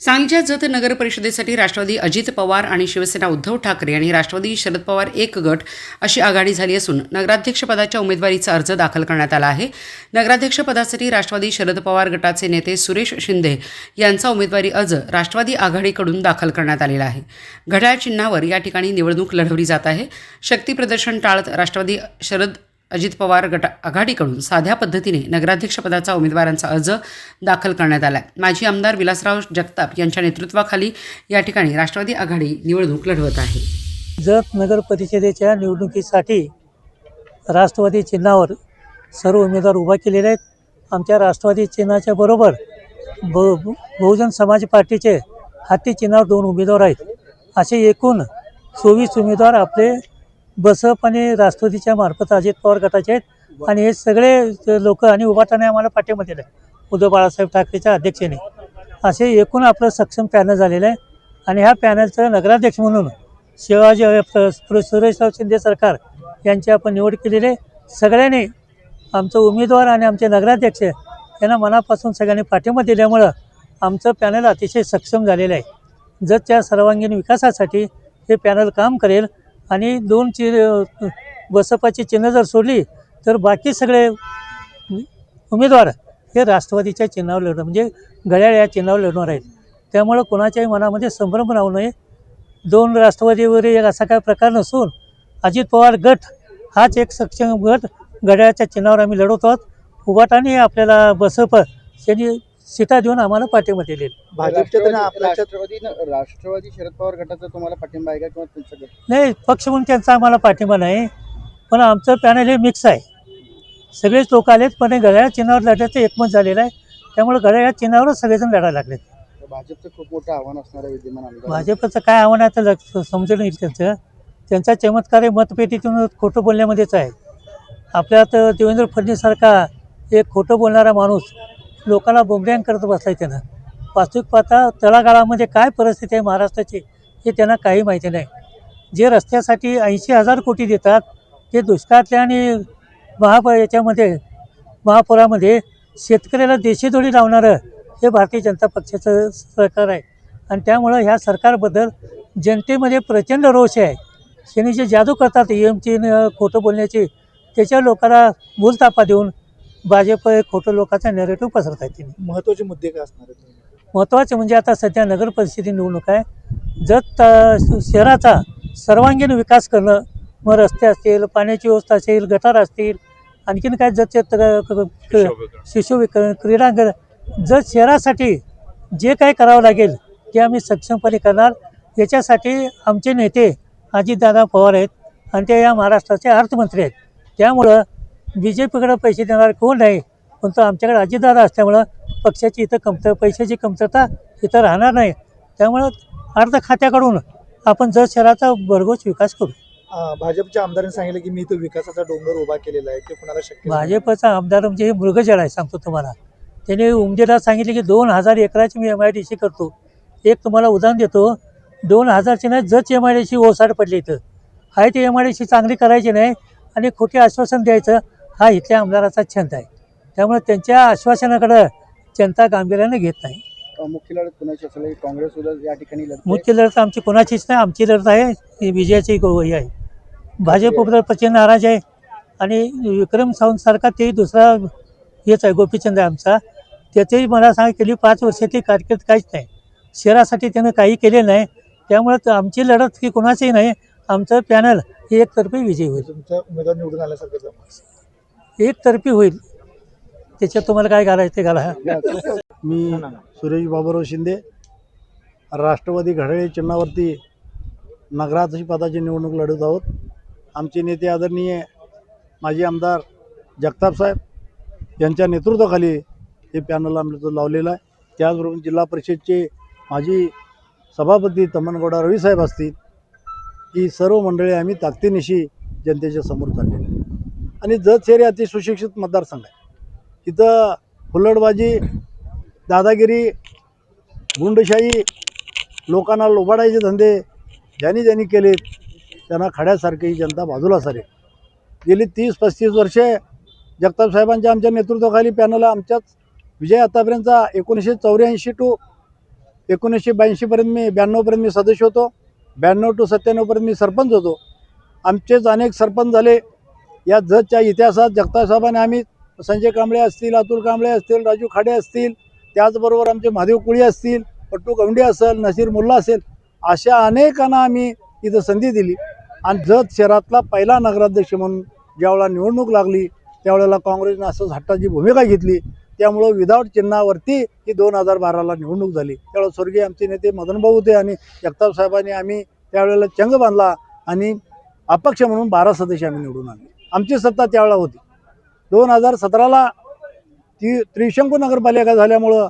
सांगलीच्या जत नगर परिषदेसाठी राष्ट्रवादी अजित पवार आणि शिवसेना उद्धव ठाकरे आणि राष्ट्रवादी शरद पवार एक गट अशी आघाडी झाली असून नगराध्यक्षपदाच्या उमेदवारीचा अर्ज दाखल करण्यात आला आहे. नगराध्यक्षपदासाठी राष्ट्रवादी शरद पवार गटाचे नेते सुरेश शिंदे यांचा उमेदवारी अर्ज राष्ट्रवादी आघाडीकडून दाखल करण्यात आलेला आहे. घड्याळ चिन्हावर या ठिकाणी निवडणूक लढवली जात आहे. शक्तीप्रदर्शन टाळत राष्ट्रवादी शरद अजित पवार गट आघाडीकडून साध्या पद्धतीने नगराध्यक्षपदाचा उमेदवारांचा अर्ज दाखल करण्यात आला आहे माजी आमदार विलासराव जगताप यांच्या नेतृत्वाखाली या ठिकाणी राष्ट्रवादी आघाडी निवडणूक लढवत आहे. जत नगर परिषदेच्या निवडणुकीसाठी राष्ट्रवादी चिन्हावर सर्व उमेदवार उभा केलेले आहेत. आमच्या राष्ट्रवादी चिन्हाच्या बरोबर ब बहुजन समाज पार्टीचे हाती चिन्हावर दोन उमेदवार आहेत. असे एकूण चोवीस उमेदवार आपले बसप आणि राष्ट्रवादीच्या मार्फत अजित पवार गटाचे आहेत. आणि हे सगळे लोक आणि उभाटाने आम्हाला पाठिंबा दिला आहे उद्धव बाळासाहेब ठाकरेच्या अध्यक्षेने असे एकूण आपलं सक्षम पॅनल झालेलं आहे. आणि ह्या पॅनलचं नगराध्यक्ष म्हणून शिवाजी प्र- सुरेशराव शिंदे सरकार यांची आपण निवड केलेली आहे. सगळ्यांनी आमचं उमेदवार आणि आमचे नगराध्यक्ष यांना मनापासून सगळ्यांनी पाठिंबा दिल्यामुळं आमचं पॅनल अतिशय सक्षम झालेलं आहे. जतच्या सर्वांगीण विकासासाठी हे पॅनल काम करेल. आणि दोन चि बसपाची चिन्ह जर सोडली तर बाकी सगळे उमेदवार हे राष्ट्रवादीच्या चिन्हावर लढणार म्हणजे घड्याळ या चिन्हावर लढणार आहेत. त्यामुळं कोणाच्याही मनामध्ये संभ्रम राहू नये. दोन राष्ट्रवादीवर एक असा काय प्रकार नसून अजित पवार गट हाच एक सक्षम गट घड्याळाच्या चिन्हावर आम्ही लढवतो आहोत. उभाटाने आपल्याला बसप यांनी सीटा देऊन आम्हाला पाठिंबा दिलेला. भाजपच्या त्यांना आपल्या राष्ट्रवादी राष्ट्रवादी शरद पवार गटाचा तुम्हाला पाठिंबा आहे का किंवा तुमचं नाही पक्ष म्हणून त्यांचा आम्हाला पाठिंबा नाही. पण आमचं पॅनल हे मिक्स आहे. सगळेच लोक आलेत पण हे घड्याळ चिन्हावर लढायचं एकमत झालेलं आहे. त्यामुळे घड्याळ चिन्हावरच सगळेजण लढायला लागलेत. भाजपचं खूप मोठं आव्हान असणार आहे विद्यमान आमदार भाजपचं काय आव्हान आहे तर लक्ष- समजून येईल त्यांचं. त्यांचा चमत्कार हे मतपेटीतून खोटं बोलण्यामध्येच आहे. आपल्यात देवेंद्र फडणवीससारखा एक खोटं बोलणारा माणूस लोकांना बोंबड्यांग करत बसलाय त्यानं. वास्तविक पाहता तळागाळामध्ये काय परिस्थिती आहे महाराष्ट्राची हे त्यांना काही माहिती नाही. जे रस्त्यासाठी ऐंशी हजार कोटी देतात ते दुष्काळातल्या आणि महाप याच्यामध्ये महापुरामध्ये शेतकऱ्याला देशीदोडी लावणारं हे भारतीय जनता पक्षाचं सरकार आहे. आणि त्यामुळं ह्या सरकारबद्दल जनतेमध्ये प्रचंड रोष आहे. त्यांनी जे जादू करतात ई एमची खोटं बोलण्याची त्याच्या लोकांना मूलतापा देऊन भाजप हे खोटं लोकांचा नेरेटिव्ह पसरत आहे त्यांनी महत्त्वाचे मुद्दे काय असणार आहेत महत्त्वाचं म्हणजे आता सध्या नगर परिषदेची निवडणूक आहे. जत अ, शहराचा सर्वांगीण विकास करणं मग रस्ते असतील पाण्याची व्यवस्था असेल गटार असतील आणखीन काय जतचे शिशुविक क्रीडांगण जत शहरासाठी जे काय करावं लागेल ते आम्ही सक्षमपणे करणार. याच्यासाठी आमचे नेते अजितदादा पवार आहेत आणि ते या महाराष्ट्राचे अर्थमंत्री आहेत. त्यामुळं बी जे पीकडे पैसे देणार कोण नाही पण तो आमच्याकडे अजितदादा असल्यामुळं पक्षाची इथं कमतर पैशाची कमतरता इथं राहणार नाही. त्यामुळं अर्थ खात्याकडून आपण जत शहराचा भरघोस विकास करू. भाजपच्या आमदारांनी सांगितलं की मी इथं विकासाचा डोंगर उभा केलेला आहे ते कुणाला शक्य. भाजपचा आमदार म्हणजे हे मृगजळ आहे सांगतो तुम्हाला. त्याने उमदेला सांगितले की दोन हजार एकराची मी एम आय डी सी करतो. एक तुम्हाला उदाहरण देतो दोन हजारची नाही जच एम आय डी सी ओसाड पडली इथं. आहे ते एम आय डी सी चांगली करायची नाही आणि खोटे आश्वासन द्यायचं हा इथल्या आमदाराचा छंद आहे. त्यामुळे त्यांच्या आश्वासनाकडं जनता गांभीर्याने घेत नाही. मुख्य लढत कुणाची असेल? काँग्रेस सुद्धा या ठिकाणी मुख्य लढत आमची कोणाचीच नाही. आमची लढत आहे. ही विजयाची गो- हे आहे. भाजपबद्दल प्रचंड नाराज आहे. आणि विक्रम सावंतसारखा ते दुसरा हेच आहे. गोपीचंद आहे आमचा. त्याचंही मला सांग केली पाच वर्षाची कारकीर्द काहीच नाही. शहरासाठी त्यानं काही केले नाही. त्यामुळं तर आमची लढत ही कोणाचीही नाही. आमचं पॅनल हे एकतर्फी विजयी होईल. तुमचा उमेदवार निवडून आल्यासारखं. एकतर्फी होईल. त्याच्यात तुम्हाला काय घालायचं ते घाला. मी सुरेश बाबूराव शिंदे राष्ट्रवादी घड्याळी चिन्हावरती नगराध्यक्ष पदाची निवडणूक लढवत आहोत. आमचे नेते आदरणीय माजी आमदार जगताप साहेब यांच्या नेतृत्वाखाली हे पॅनल आमचं लावलेलं आहे. त्याचबरोबर जिल्हा परिषदचे माजी सभापती तमनगौडा रवीसाहेब असतील. ही सर्व मंडळी आम्ही ताकदीनिशी जनतेच्या समोर चाललेली आणि जत शहरी अति सुशिक्षित मतदारसंघ आहे. इथं हुल्लडबाजी दादागिरी गुंडशाही लोकांना लोबाडायचे धंदे ज्यांनी ज्यांनी केले त्यांना खड्यासारखी ही जनता बाजूला सरेल. गेली तीस पस्तीस वर्षे जगताप साहेबांच्या आमच्या नेतृत्वाखाली पॅनल आमच्याच विजय आतापर्यंतचा एकोणीसशे चौऱ्याऐंशी टू एकोणीसशे ब्याऐंशीपर्यंत मी ब्याण्णवपर्यंत मी सदस्य होतो. ब्याण्णव टू सत्त्याण्णवपर्यंत मी सरपंच होतो. आमचेच अनेक सरपंच झाले. या जतच्या इतिहासात जगतापसाहेबांनी आम्ही संजय कांबळे असतील अतुल कांबळे असतील राजू खाडे असतील त्याचबरोबर आमचे महादेव कुळी असतील पट्टू गवंडे असेल नसीर मुल्ला असेल अशा अनेकांना आम्ही इथं संधी दिली. आणि जत शहरातला पहिला नगराध्यक्ष म्हणून ज्यावेळेला निवडणूक लागली त्यावेळेला काँग्रेसनं असं हट्टाची भूमिका घेतली. त्यामुळं विदाऊट चिन्हावरती ही दोन हजार बाराला निवडणूक झाली. त्यावेळेला स्वर्गीय आमचे नेते मदनभाऊ होते आणि जगताप साहेबांनी आम्ही त्यावेळेला चंग बांधला आणि अपक्ष म्हणून बारा सदस्य आम्ही निवडून आणले. आमची सत्ता त्यावेळेला होती. दोन हजार सतराला ती त्रिशंकू नगरपालिका झाल्यामुळं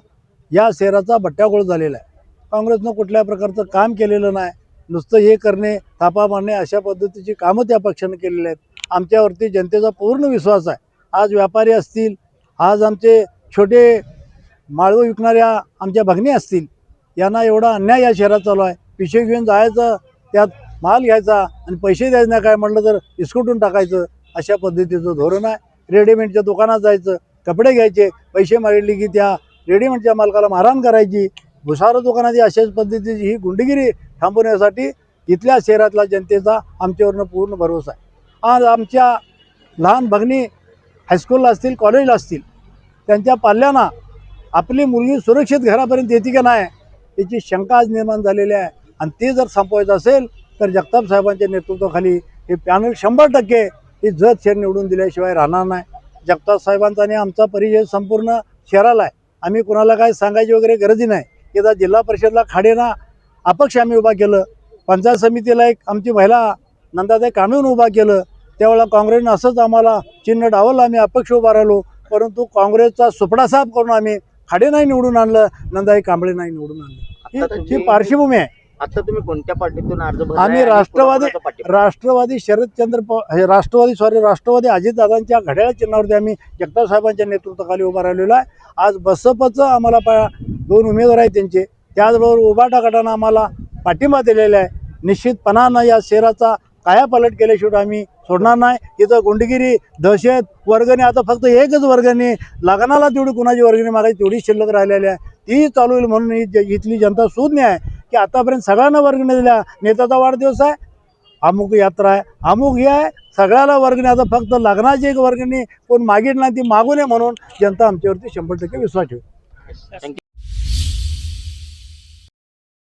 या शहराचा भट्ट्यागोळ झालेला आहे. काँग्रेसनं कुठल्या प्रकारचं काम केलेलं नाही. नुसतं हे करणे थापा मारणे अशा पद्धतीची कामं त्या पक्षानं केलेली आहेत. आमच्यावरती जनतेचा पूर्ण विश्वास आहे. आज व्यापारी असतील आज आमचे छोटे माळवं विकणाऱ्या आमच्या भगणी असतील यांना एवढा अन्याय या शहरात चालू आहे. पिशे घेऊन जायचं त्यात माल घ्यायचा आणि पैसे द्यायचं नाही काय म्हटलं तर इस्कुटून टाकायचं. अशा पद्धतीचं धोरण आहे. रेडीमेडच्या दुकानात जायचं कपडे घ्यायचे पैसे मागितले की त्या रेडीमेडच्या मालकाला मारहाण करायची. भुसार दुकानाची अशाच पद्धतीची ही गुंडगिरी थांबवण्यासाठी इथल्या शहरातल्या जनतेचा आमच्यावरनं पूर्ण भरोसा आहे. आज आमच्या लहान भगनी हायस्कूलला असतील कॉलेजला असतील त्यांच्या पाल्यांना आपली मुलगी सुरक्षित घरापर्यंत येते का नाही याची शंका आज निर्माण झालेली आहे. आणि ते जर संपवायचं असेल तर जगताप साहेबांच्या नेतृत्वाखाली हे पॅनल शंभर टक्के ही जत शहर निवडून दिल्याशिवाय राहणार नाही. जगताप साहेबांचा आणि आमचा परिचय संपूर्ण शहराला आहे. आम्ही कुणाला काय सांगायची वगैरे गरजही नाही. एकदा जिल्हा परिषदला खाडेना अपक्ष आम्ही उभा केलं. पंचायत समितीला एक आमची महिला नंदाताई कामेहून उभा केलं. त्यावेळेला काँग्रेसनं असंच आम्हाला चिन्ह डावलं आम्ही अपक्ष उभा राहिलो. परंतु काँग्रेसचा सुपडा साफ करून आम्ही खाडे नाही निवडून आणलं. नंदाई कांबळे नाही निवडून आणलं. ही पार्श्वभूमी आहे. आता तुम्ही कोणत्या पार्टीतून अर्ज भरलाय आम्ही आणि राष्ट्रवादी कोणाकोणाचा? राष्ट्रवादी शरदचंद्र पवार हे राष्ट्रवादी सॉरी राष्ट्रवादी अजितदादांच्या घड्याळ चिन्हावरती आम्ही जगताप साहेबांच्या नेतृत्वाखाली उभा राहिलेलो आहे. आज बसपचं आम्हाला पा दोन उमेदवार आहेत त्यांचे. त्याचबरोबर उबाटा गटानं आम्हाला पाठिंबा दिलेला आहे. निश्चितपणानं या शहराचा कायापालट केल्याशिवाय आम्ही सोडणार नाही. इथं गुंडगिरी दहशत वर्गणी आता फक्त एकच वर्गणी. लग्नाला तेवढी कुणाची वर्गणी? मागायची तेवढी शिल्लक राहिलेली आहे. ती चालू होईल म्हणून ही ज- इथली जनता शून्य आहे की आतापर्यंत सगळ्यांना वर्गणी दिल्या. नेत्याचा वाढदिवस आहे. अमुक यात्रा आहे. अमुक हे आहे. सगळ्याला वर्गणी. आता फक्त लग्नाची एक वर्गणी. कोण मागितली नाही ती मागू नये म्हणून जनता आमच्यावरती शंभर टक्के विश्वास ठेवू